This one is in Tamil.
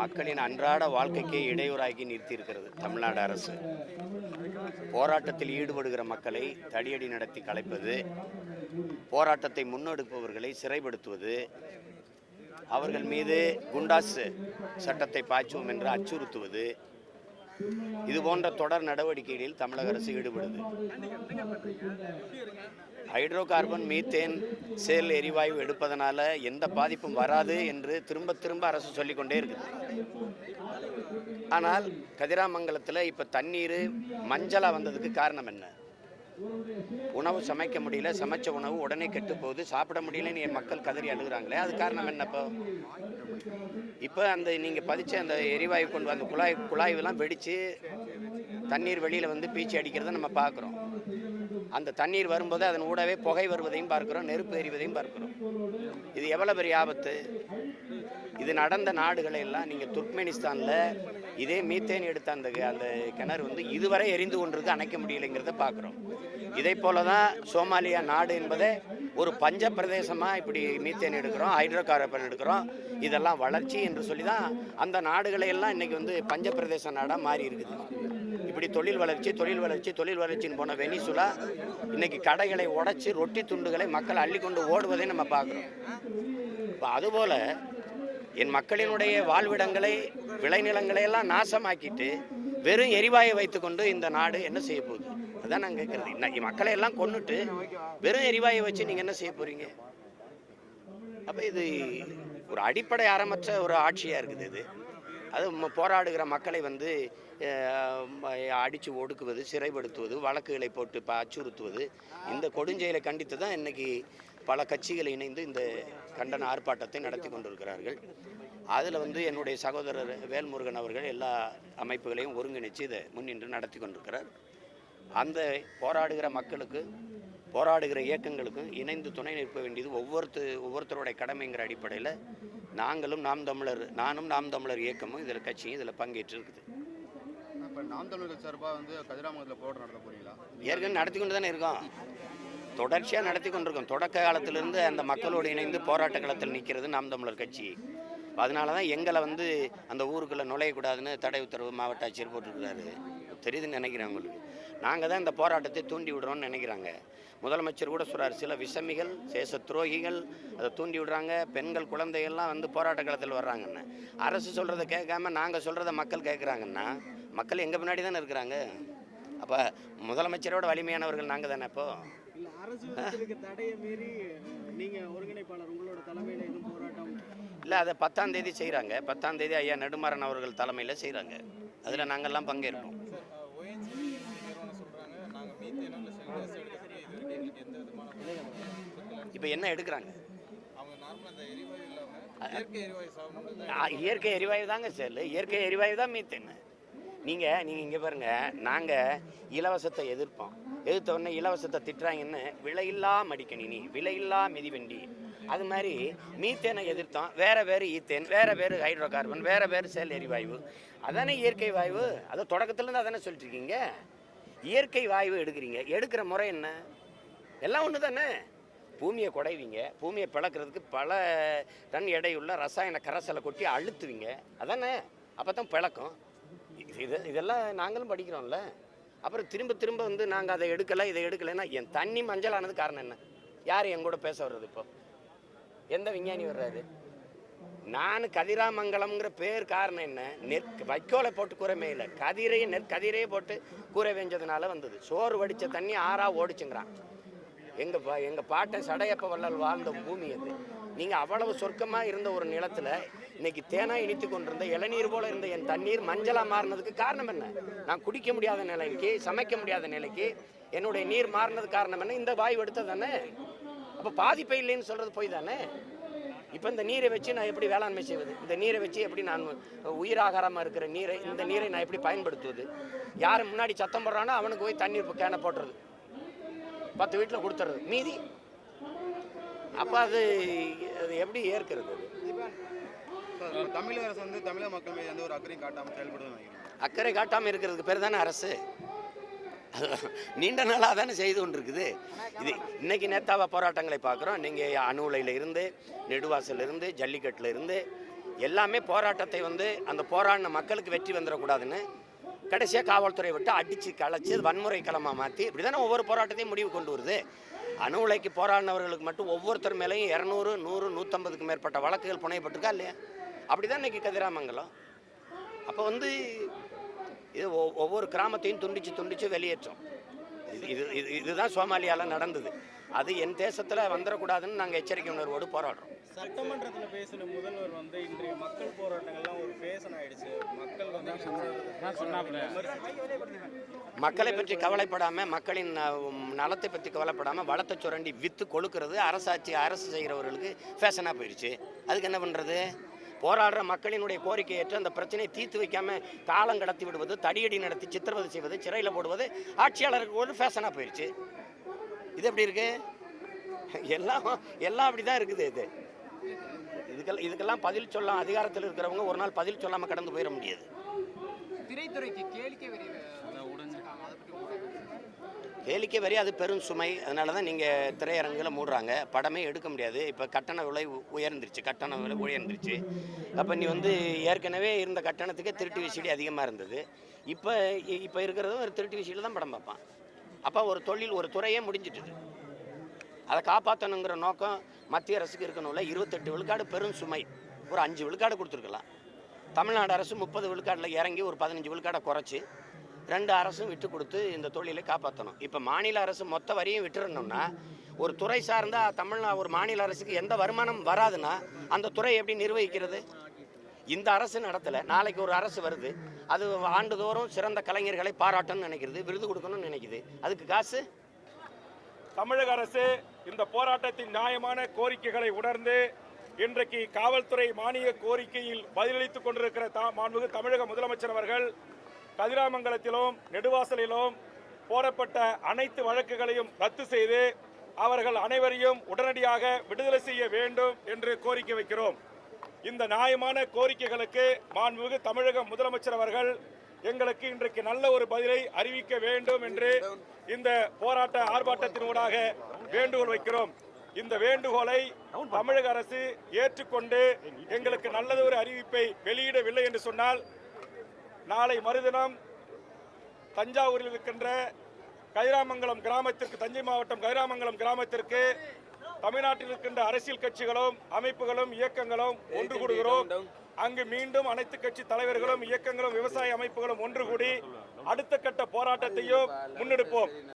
மக்களின் அன்றாட வாழ்க்கைக்கே இடையூறாகி நிறுத்தியிருக்கிறது தமிழ்நாடு அரசு. போராட்டத்தில் ஈடுபடுகிற மக்களை தடியடி நடத்தி கலைப்பது போராட்டத்தை முன்னெடுப்பவர்களை சிறைப்படுத்துவது அவர்கள் மீது குண்டாஸ் சட்டத்தை பாய்ச்சுவோம் என்று அச்சுறுத்துவது இது போன்ற தொடர் நடவடிக்கைகளில் தமிழக அரசு ஈடுபடுது. ஹைட்ரோ கார்பன் மீத்தேன் சேல் எரிவாயு எடுப்பதனால எந்த பாதிப்பும் வராது என்று திரும்ப திரும்ப அரசு சொல்லிக்கொண்டே இருக்குது. ஆனால் கதிராமங்கலத்தில் இப்போ தண்ணீர் மஞ்சளாக வந்ததுக்கு காரணம் என்ன? உணவு சமைக்க முடியல சமைச்ச உணவு உடனே கெட்டு போகுது சாப்பிட முடியலன்னு என் மக்கள் கதறி அழுகிறாங்களே அது காரணம் என்னப்போ இப்போ அந்த நீங்கள் பதிச்ச அந்த எரிவாயு கொண்டு அந்த குழாய் குழாய்லாம் வெடித்து தண்ணீர் வெளியில் வந்து பீச்சி அடிக்கிறத நம்ம பார்க்குறோம். அந்த தண்ணீர் வரும்போது அதன் ஊடவே புகை வருவதையும் பார்க்குறோம் நெருப்பு எறிவதையும் பார்க்குறோம். இது எவ்வளோ பெரிய ஆபத்து? இது நடந்த நாடுகளை எல்லாம் நீங்கள் துர்க்மெனிஸ்தானில் இதே மீத்தேன் எடுத்த அந்த அந்த கிணறு வந்து இதுவரை எரிந்து கொண்டிருக்கு அணைக்க முடியலைங்கிறத பார்க்குறோம். இதே போல தான் சோமாலியா நாடு என்பதே ஒரு பஞ்ச பிரதேசமாக இப்படி மீத்தேன் எடுக்கிறோம் ஹைட்ரோ கார்பன் எடுக்கிறோம் இதெல்லாம் வளர்ச்சி என்று சொல்லி தான் அந்த நாடுகளையெல்லாம் இன்றைக்கி வந்து பஞ்ச பிரதேச நாடாக மாறி இருக்குது. இப்படி தொழில் வளர்ச்சி தொழில் வளர்ச்சி தொழில் வளர்ச்சின்னு போன வெனிசுலா இன்னைக்கு கடைகளை உடைச்சி ரொட்டி துண்டுகளை மக்கள் அள்ளிக்கொண்டு ஓடுவதை நம்ம பார்க்குறோம். இப்போ அதுபோல் என் மக்களினுடைய வாழ்விடங்களை விளைநிலங்களை எல்லாம் நாசமாக்கிட்டு வெறும் எரிவாயை வைத்துக்கொண்டு இந்த நாடு என்ன செய்ய போகுது? அதான் நான் கேட்குறது இன்னைக்கு மக்களை எல்லாம் கொண்டுட்டு வெறும் எரிவாயை வச்சு நீங்கள் என்ன செய்ய போகிறீங்க அப்போ இது ஒரு அடிப்படை அறமற்ற ஒரு ஆட்சியாக இருக்குது இது. அது போராடுகிற மக்களை வந்து அடித்து ஒடுக்குவது சிறைப்படுத்துவது வழக்குகளை போட்டு இப்போ அச்சுறுத்துவது இந்த கொடுஞ்செயலை கண்டித்து தான் இன்றைக்கி பல கட்சிகள் இணைந்து இந்த கண்டன ஆர்ப்பாட்டத்தை நடத்தி கொண்டிருக்கிறார்கள். அதில் வந்து என்னுடைய சகோதரர் வேல்முருகன் அவர்கள் எல்லா அமைப்புகளையும் ஒருங்கிணைச்சு இதை முன்னின்று நடத்தி கொண்டிருக்கிறார். அந்த போராடுகிற மக்களுக்கு போராடுகிற இயக்கங்களுக்கும் இணைந்து துணை நிற்க வேண்டியது ஒவ்வொருத்து ஒவ்வொருத்தருடைய கடமைங்கிற அடிப்படையில் நாங்களும் நாம் தமிழர் நானும் நாம் தமிழர் இயக்கமும் இதில் கட்சியும் இதில் பங்கேற்று இருக்குது. இப்போ நாம் தமிழர்கள் சார்பாக வந்து கதிராமங்கலத்தில் போராட்டம் நடத்த போறீங்களா? ஏற்கனவே நடத்தி கொண்டு தானே இருக்கோம். தொடர்ச்சியாக நடத்தி கொண்டிருக்கோம். தொடக்க காலத்திலிருந்து அந்த மக்களோடு இணைந்து போராட்ட களத்தில் நிற்கிறது நாம் தமிழர் கட்சி. அதனால தான் எங்களை வந்து அந்த ஊருக்குள்ளே நுழையக்கூடாதுன்னு தடை உத்தரவு மாவட்ட ஆட்சியர் போட்டிருக்கிறாரு. தெரியுதுன்னு நினைக்கிறேன் உங்களுக்கு. நாங்கள் தான் இந்த போராட்டத்தை தூண்டி விடுறோம்னு நினைக்கிறாங்க. முதலமைச்சர் கூட சொல்கிறார் சில விஷமிகள் சேச துரோகிகள் அதை தூண்டி விடுறாங்க பெண்கள் குழந்தைகள்லாம் வந்து போராட்ட களத்தில் வர்றாங்கன்னு. அரசு சொல்கிறத கேட்காம நாங்கள் சொல்கிறத மக்கள் கேட்குறாங்கன்னா மக்கள் எங்கள் பின்னாடி தானே இருக்கிறாங்க? அப்போ முதலமைச்சரோட வலிமையானவர்கள் நாங்கள் தானே இப்போ இல்ல அதை பத்தாம் தேதி செய்கிறாங்க பத்தாம் தேதி ஐயா நெடுமாறன் அவர்கள் தலைமையில் செய்கிறாங்க அதில் நாங்கள்லாம் பங்கேற்போம் இப்போ என்ன எடுக்கிறாங்க? இயற்கை எரிவாயு தாங்க செல்லு. இயற்கை எரிவாயு தான் மீத்தேன் நீங்கள் நீங்கள் இங்கே பாருங்கள் நாங்கள் இலவசத்தை எதிர்ப்போம். எதிர்த்த உடனே இலவசத்தை திட்டுறாங்கன்னு விலையில்லா மடிக்கணினி விலையில்லா மிதிவண்டி. அது மாதிரி மீத்தேனை எதிர்த்தோம். வேற வேறு ஈத்தேன் வேற வேறு ஹைட்ரோ கார்பன் வேற வேறு செல் எரிவாயு. அதானே இயற்கை வாயு அதை தொடக்கத்துலேருந்து அதானே சொல்லிட்டு இருக்கீங்க இயற்கை வாயு எடுக்கிறீங்க. எடுக்கிற முறை என்ன? எல்லாம் ஒன்று தானே பூமியை குடைவீங்க பூமியை பிளக்கிறதுக்கு பல டன் எடையுள்ள ரசாயன கரைசலை கொட்டி அழுத்துவீங்க. அதானே? அப்போ தான் பிளக்கும். இது இதெல்லாம் நாங்களும் படிக்கிறோம்ல. அப்புறம் திரும்ப திரும்ப வந்து நாங்கள் அதை எடுக்கலை இதை எடுக்கலைன்னா என் தண்ணி மஞ்சள் ஆனது காரணம் என்ன? யார் என் கூட பேச வர்றது இப்போ? எந்த விஞ்ஞானி வர்றாரு? நான் கதிராமங்கலம்ங்கிற பேர் காரணம் என்ன? நெற் வைக்கோலை போட்டு கூரை இல்லை கதிரையை நெற்கதிரையே போட்டு கூரை வேஞ்சதுனால வந்தது. சோறு வடித்த தண்ணி ஆறாக ஓடிச்சுங்கிறான். எங்கள் பா எங்கள் பாட்டன் சடையப்ப வள்ளல் வாழ்ந்த பூமி அது. நீங்கள் அவ்வளவு சொர்க்கமாக இருந்த ஒரு நிலத்தில் இன்னைக்கு தேனாக இனித்து கொண்டிருந்த இளநீர் போல இருந்த என் தண்ணீர் மஞ்சளாக மாறினதுக்கு காரணம் என்ன? நான் குடிக்க முடியாத நிலைக்கு சமைக்க முடியாத நிலைக்கு என்னுடைய நீர் மாறினது காரணம் என்ன? இந்த வாயு எடுத்தது தானே அப்போ பாதிப்பை இல்லைன்னு சொல்கிறது போய் தானே? இப்போ இந்த நீரை வச்சு நான் எப்படி வேளாண்மை செய்வது? இந்த நீரை வச்சு எப்படி நான் உயிராகாரமாக இருக்கிற நீரை இந்த நீரை நான் எப்படி பயன்படுத்துவது? யார் முன்னாடி சத்தம் போடுறானோ அவனுக்கு போய் தண்ணீர் கேனை போட்டுறது. பத்து வீட்டில் கொடுத்துறது மீதி. அப்போ அது அது எப்படி ஏற்கிறது? அது தமிழக அரசு வந்து தமிழக மக்கள் மீது எந்த ஒரு அக்கறையும் காட்டாமல் செயல்படுதுன்னு அக்கறை காட்டாமல் இருக்கிறதுக்கு பேர் தானே அரசு. நீண்ட நாளாக தானே செய்து கொண்டிருக்குது. இது இன்னைக்கு நேத்தாவா போராட்டங்களை பார்க்குறோம். நீங்கள் இருந்து நெடுவாசல்ல இருந்து ஜல்லிக்கட்டில் இருந்து எல்லாமே போராட்டத்தை வந்து அந்த போராடின மக்களுக்கு வெற்றி வந்துடக்கூடாதுன்னு கடைசியாக காவல்துறை விட்டு அடித்து கலைச்சி வன்முறை களமாக மாற்றி இப்படி தானே ஒவ்வொரு போராட்டத்தையும் முடிவு கொண்டு வருது. அணு உலைக்கு போராடினவர்களுக்கு மட்டும் ஒவ்வொருத்தர் மேலேயும் இரநூறு நூறு நூற்றம்பதுக்கு மேற்பட்ட வழக்குகள் புனையப்பட்டிருக்கா இல்லையா? அப்படி தான் இன்றைக்கி கதிராமங்கலம். அப்போ வந்து இது ஒ- ஒவ்வொரு கிராமத்தையும் துண்டிச்சு துண்டிச்சு வெளியேற்றோம். இது இது இது இதுதான் சோமாலியாவில் நடந்தது. அது என் தேசத்தில் வந்துடக்கூடாதுன்னு நாங்கள் எச்சரிக்கை உணர்வோடு போராடுறோம். சட்டமன்றத்துல பேசின முதல்வர் வந்து இன்றைய மக்கள் போராட்டங்கள்லாம் ஒரு ஃபேஷன் ஆயிடுச்சு. மக்கள் வந்து மக்களை பற்றி கவலைப்படாமல் மக்களின் நலத்தை பற்றி கவலைப்படாமல் வளத்தை சுரண்டி விற்று கொழுக்கிறது அரசாட்சி அரசு செய்கிறவர்களுக்கு ஃபேஷனாக போயிடுச்சு அதுக்கு என்ன பண்ணுறது போராடுற மக்களினுடைய கோரிக்கை ஏற்று அந்த பிரச்சனையை தீர்த்து வைக்காம காலம் கடத்தி விடுவது தடியடி நடத்தி சித்திரவதை செய்வது சிறையில் போடுவது ஆட்சியாளருக்கு ஒரு ஃபேஷனாக போயிடுச்சு இது எப்படி இருக்கு? எல்லாம் எல்லாம் அப்படி தான் இருக்குது இது. இதுக்கெல்லாம் இதுக்கெல்லாம் பதில் சொல்ல அதிகாரத்தில் இருக்கிறவங்க ஒரு நாள் பதில் சொல்லாமல் கடந்து போயிட முடியாது. திரைத்துறைக்கு கேளிக்கை வரி அதை பற்றி உங்களுக்கு கேளிக்கை வரி அது பெரும் சுமை. அதனால தான் நீங்கள் திரையரங்குகளை மூடுறாங்க. படமே எடுக்க முடியாது. இப்போ கட்டண விலை உயர்ந்துருச்சு. கட்டண விலை உயர்ந்துருச்சு. அப்போ நீ வந்து ஏற்கனவே இருந்த கட்டணத்துக்கே திருட்டு விசிடி அதிகமாக இருந்தது. இப்போ இப்போ இருக்கிறது ஒரு திருட்டு விசிடியில் தான் படம் பார்ப்பான். அப்போ ஒரு தொழில் ஒரு துறையே முடிஞ்சிட்டுது. அதை காப்பாற்றணுங்கிற நோக்கம் மத்திய அரசுக்கு இருக்கணும்ல. இருபத்தெட்டு விழுக்காடு பெரும் சுமை. ஒரு அஞ்சு விழுக்காடு கொடுத்துருக்கலாம். தமிழ்நாடு அரசு முப்பது விழுக்காட்டில் இறங்கி ஒரு பதினஞ்சு விழுக்காடை குறைச்சி ரெண்டு அரசும் விட்டு கொடுத்து இந்த தொழிலை காப்பாற்றணும் இப்போ மாநில அரசு மொத்த வரியும் விட்டுறணும்னா ஒரு துறை சார்ந்தா தமிழ்நா ஒரு மாநில அரசுக்கு எந்த வருமானம் வராதுன்னா அந்த துறை எப்படி நிர்வகிக்கிறது? இந்த அரசு நடத்தலை. நாளைக்கு ஒரு அரசு வருது. அது ஆண்டுதோறும் சிறந்த கலைஞர்களை பாராட்டணும்னு நினைக்கிறது விருது கொடுக்கணும்னு நினைக்குது. அதுக்கு காசு? தமிழக அரசு இந்த போராட்டத்தின் நியாயமான கோரிக்கைகளை உணர்ந்து இன்றைக்கு காவல்துறை மானிய கோரிக்கையில் பதிலளித்துக் கொண்டிருக்கிற தா மாண்புமிகு தமிழக முதலமைச்சர் அவர்கள் கதிராமங்கலத்திலும் நெடுவாசலிலும் போடப்பட்ட அனைத்து வழக்குகளையும் ரத்து செய்து அவர்கள் அனைவரையும் உடனடியாக விடுதலை செய்ய வேண்டும் என்று கோரிக்கை வைக்கிறோம். இந்த நியாயமான கோரிக்கைகளுக்கு மாண்புமிகு தமிழக முதலமைச்சர் அவர்கள் எங்களுக்கு இன்றைக்கு நல்ல ஒரு பதிலை அறிவிக்க வேண்டும் என்று இந்த போராட்ட ஆர்ப்பாட்டத்தினூடாக வேண்டுகோள் வைக்கிறோம். இந்த வேண்டுகோளை தமிழக அரசு ஏற்றுக்கொண்டு எங்களுக்கு நல்லது ஒரு அறிவிப்பை வெளியிடவில்லை என்று சொன்னால் நாளை மறுதினம் தஞ்சாவூரில் இருக்கின்ற கைராமங்கலம் கிராமத்திற்கு தஞ்சை மாவட்டம் கைராமங்கலம் கிராமத்திற்கு தமிழ்நாட்டில் இருக்கின்ற அரசியல் கட்சிகளும் அமைப்புகளும் இயக்கங்களும் ஒன்று கூடுகிறோம். அங்கு மீண்டும் அனைத்து கட்சி தலைவர்களும் இயக்கங்களும் விவசாய அமைப்புகளும் ஒன்று கூடி அடுத்த கட்ட போராட்டத்தையும் முன்னெடுப்போம்.